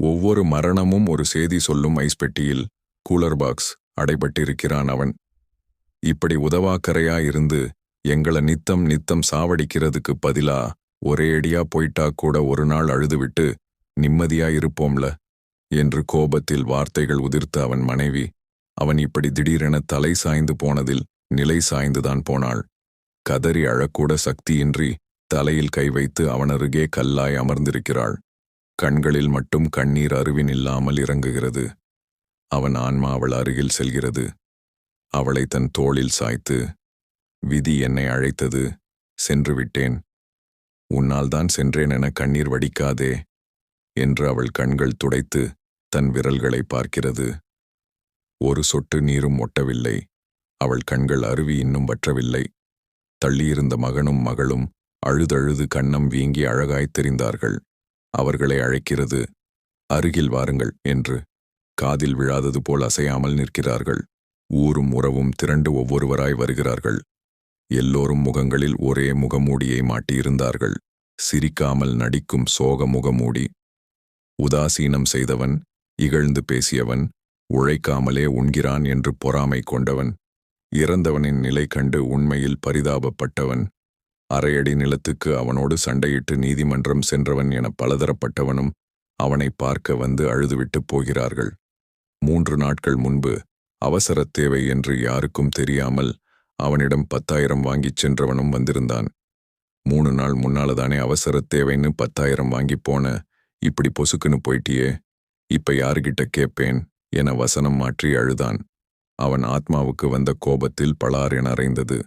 ஒவ்வொரு மரணமும் ஒரு செய்தி சொல்லும் ஐஸ் பெட்டியில் கூலர் பாக்ஸ் அடைபட்டிருக்கிறான் அவன். இப்படி உதவாக்கரையா இருந்து எங்கள நித்தம் நித்தம் சாவடிக்கிறதுக்கு பதிலா ஒரே அடியா போயிட்டா கூட ஒரு நாள் அழுதுவிட்டு நிம்மதியா இருப்போம்ல என்று கோபத்தில் வார்த்தைகள் உதிர்த்த அவன் மனைவி. அவன் இப்படி திடீரென தலை சாய்ந்து போனதில் நிலை சாய்ந்துதான் போனாள். கதறி அழக்கூட சக்தியின்றி தலையில் கை வைத்து அவனருகே கல்லாய் அமர்ந்திருக்கிறாள். கண்களில் மட்டும் கண்ணீர் அருவின் இல்லாமல் இறங்குகிறது. அவன் ஆன்மா அவள் அருகில் செல்கிறது. அவளை தன் தோளில் சாய்த்து விதி என்னை அழைத்தது சென்று விட்டேன். உன்னால் தான் சென்றேன் என கண்ணீர் வடிக்காதே என்று அவள் கண்கள் துடைத்து தன் விரல்களை பார்க்கிறது. ஒரு சொட்டு நீரும் ஒட்டவில்லை. அவள் கண்கள் அருவி இன்னும் வற்றவில்லை. தள்ளியிருந்த மகனும் மகளும் அழுதழுது கண்ணம் வீங்கி அழகாய்த் தெரிந்தார்கள். அவர்களை அழைக்கிறது. அருகில் வாருங்கள் என்று காதில் விழாதது போல் அசையாமல் நிற்கிறார்கள். ஊரும் உறவும் திரண்டு ஒவ்வொருவராய் வருகிறார்கள். எல்லோரும் முகங்களில் ஒரே முகமூடியை மாட்டியிருந்தார்கள். சிரிக்காமல் நடிக்கும் சோக முகமூடி. உதாசீனம் செய்தவன் இகழ்ந்து பேசியவன் உழைக்காமலே உண்கிறான் என்று பொறாமை கொண்டவன். இறந்தவனின் நிலை கண்டு உண்மையில் பரிதாபப்பட்டவன். அரையடி நிலத்துக்கு அவனோடு சண்டையிட்டு நீதிமன்றம் சென்றவன் என பலதரப்பட்டவனும் அவனை பார்க்க வந்து அழுதுவிட்டுப் போகிறார்கள். மூன்று நாட்கள் முன்பு அவசரத் தேவை என்று யாருக்கும் தெரியாமல் அவனிடம் பத்தாயிரம் வாங்கிச் சென்றவனும் வந்திருந்தான். மூணு நாள் முன்னாலதானே அவசரத் தேவைன்னு பத்தாயிரம் வாங்கிப் போன இப்படி பொசுக்குன்னு போயிட்டியே இப்ப யாருகிட்ட கேட்பேன் என வசனம் மாற்றி அழுதான். அவன் ஆத்மாவுக்கு வந்த கோபத்தில் பலார் என அறைந்தது.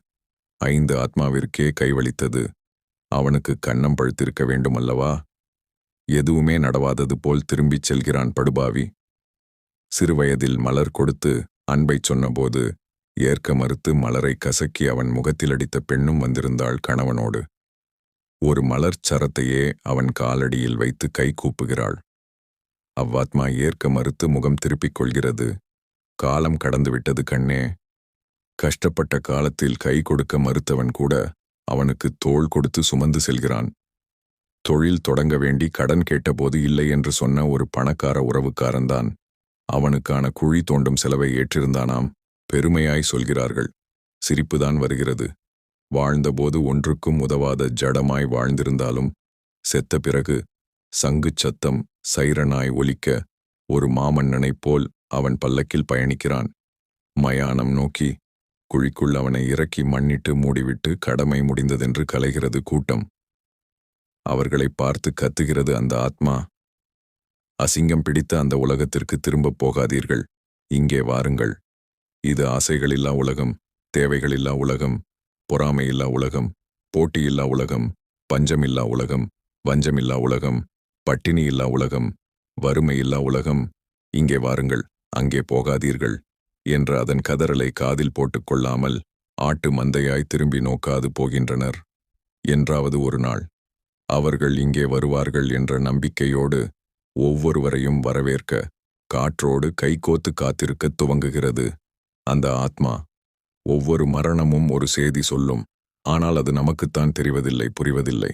ஐந்து ஆத்மாவிற்கே கைவழித்தது அவனுக்கு கன்னம் பழுத்திருக்க வேண்டுமல்லவா? எதுவுமே நடவாதது போல் திரும்பிச் செல்கிறான் படுபாவி. சிறுவயதில் மலர் கொடுத்து அன்பைச் சொன்னபோது ஏற்க மறுத்து மலரை கசக்கி அவன் முகத்தில் அடித்த பெண்ணும் வந்திருந்தாள் கணவனோடு. ஒரு மலர் சரத்தையே அவன் காலடியில் வைத்து கை கூப்புகிறாள். அவ்வாத்மா ஏற்க மறுத்து முகம் திருப்பிக் கொள்கிறது. காலம் கடந்துவிட்டது கண்ணே. கஷ்டப்பட்ட காலத்தில் கை கொடுக்க மறுத்தவன் கூட அவனுக்கு தோள் கொடுத்து சுமந்து செல்கிறான். தொழில் தொடங்க வேண்டி கடன் கேட்டபோது இல்லை என்று சொன்ன ஒரு பணக்கார உறவுக்காரன்தான். அவனுக்கான குழி தோண்டும் செலவை ஏற்றிருந்தானாம். பெருமையாய் சொல்கிறார்கள். சிரிப்புதான் வருகிறது. வாழ்ந்தபோது ஒன்றுக்கும் உதவாத ஜடமாய் வாழ்ந்திருந்தாலும் செத்த பிறகு சங்குச் சத்தம் சைரனாய் ஒலிக்க ஒரு மாமன்னனைப் போல் அவன் பல்லக்கில் பயணிக்கிறான். மயானம் நோக்கி குழிக்குள் அவனை இறக்கி மண்ணிட்டு மூடிவிட்டு கடமை முடிந்ததென்று கலைகிறது கூட்டம். அவர்களை பார்த்து கத்துகிறது அந்த ஆத்மா. அசிங்கம் பிடித்த அந்த உலகத்திற்கு திரும்பப் போகாதீர்கள். இங்கே வாருங்கள். இது ஆசைகளில்லா உலகம் தேவைகளில்லா உலகம் பொறாமையில்லா உலகம் போட்டியில்லா உலகம் பஞ்சமில்லா உலகம் வஞ்சமில்லா உலகம் பட்டினியில்லா உலகம் வறுமையில்லா உலகம். இங்கே வாருங்கள். அங்கே போகாதீர்கள். என்ற அதன் கதறலை காதில் போட்டுக் கொள்ளாமல் ஆட்டு மந்தையாய் திரும்பி நோக்காது போகின்றனர். என்றாவது ஒரு நாள் அவர்கள் இங்கே வருவார்கள் என்ற நம்பிக்கையோடு ஒவ்வொருவரையும் வரவேற்க காற்றோடு கைகோத்து காத்திருக்கத் துவங்குகிறது. அந்த ஆத்மா. ஒவ்வொரு மரணமும் ஒரு செய்தி சொல்லும். ஆனால் அது நமக்குத்தான் தெரிவதில்லை புரிவதில்லை.